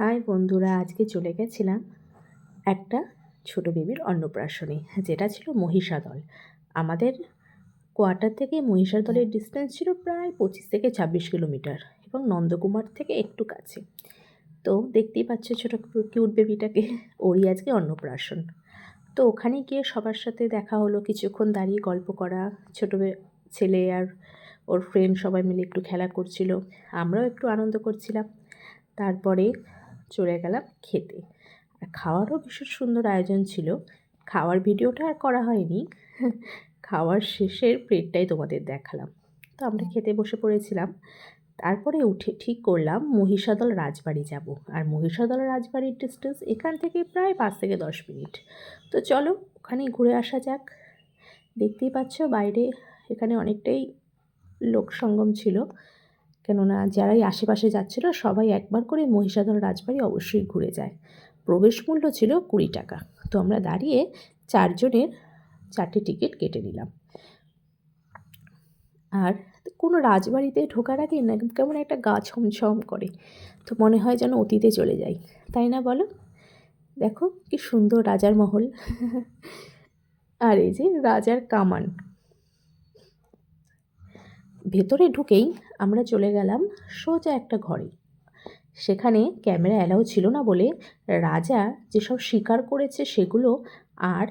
High বন্ধুরা, আজকে চলে গেছিলাম একটা ছোট বেবির অন্নপ্রাশনে, যেটা ছিল মহিষাদল। আমাদের কোয়ার্টার থেকে মহিষাদলের ডিস্টেন্স ছিল প্রায় পঁচিশ থেকে ছাব্বিশ কিলোমিটার এবং নন্দকুমার থেকে একটু কাছে। তো দেখতেই পাচ্ছ ছোটো কিউট বেবিটাকে, ওরই আজকে অন্নপ্রাশন। তো ওখানে গিয়ে সবার সাথে দেখা হলো, কিছুক্ষণ দাঁড়িয়ে গল্প করা, ছোটো ছেলে আর ওর ফ্রেন্ড সবাই মিলে একটু খেলা করছিল, আমরাও একটু আনন্দ করছিলাম। তারপরে চলে গেলাম খেতে। আর খাওয়ারও ভীষণ সুন্দর আয়োজন ছিল। খাওয়ার ভিডিওটা আর করা হয়নি। খাওয়ার শেষের প্লেটটাই তোমাদের দেখালাম। তো আমরা খেতে বসে পড়েছিলাম। তারপরে উঠে ঠিক করলাম মহিষাদল রাজবাড়ি যাব। আর মহিষাদল রাজবাড়ির ডিস্টেন্স এখান থেকে প্রায় পাঁচ থেকে দশ মিনিট। তো চলো ওখানে ঘুরে আসা যাক। দেখতেই পাচ্ছ বাইরে এখানে অনেকটাই লোক সঙ্গম ছিল। কেননা যারাই আশেপাশে যাচ্ছিল, সবাই একবার করে মহিষাদল রাজবাড়ি অবশ্যই ঘুরে যায়। প্রবেশ মূল্য ছিল কুড়ি টাকা। তো আমরা দাঁড়িয়ে চারজনের চারটে টিকিট কেটে নিলাম। আর কোনো রাজবাড়িতে ঢোকার আগে না কেমন একটা গা ছমছম করে। তো মনে হয় যেন অতীতে চলে যাই। তাই না বলো? দেখো কি সুন্দর রাজার মহল। আর এই যে রাজার কামান। ভেতরে ঢুকেই আমরা চলে গেলাম সোজা একটা ঘরে। সেখানে ক্যামেরা অ্যালাউ ছিল না বলে রাজা যেসব শিকার করেছে সেগুলো আর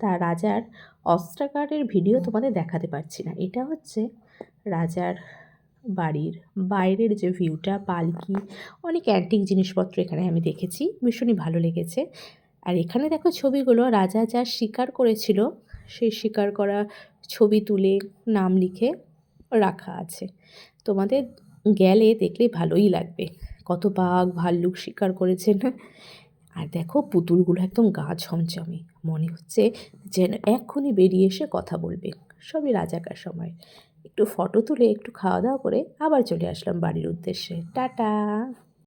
তা রাজার অস্ত্রাগারের ভিডিও তোমাদের দেখাতে পারছি না। এটা হচ্ছে রাজার বাড়ির বাইরের যে ভিউটা, পালকি, অনেক অ্যান্টিক জিনিসপত্র এখানে আমি দেখেছি, ভীষণই ভালো লেগেছে। আর এখানে দেখো ছবিগুলো, রাজা যা শিকার করেছিল সেই শিকার করা ছবি তুলে নাম লিখে রাখা আছে। তোমাদের গেলে দেখলে ভালোই লাগবে। কত বাঘ ভাল্লুক শিকার করেছে না আর দেখো, পুতুলগুলো একদম গা ছমছমে মনে হচ্ছে যেন এক্ষুনি বেরিয়ে এসে কথা বলবে। সবই রাজাকার সময়। একটু ফটো তুলে, একটু খাওয়া দাওয়া করে আবার চলে আসলাম বাড়ির উদ্দেশ্যে। টাটা!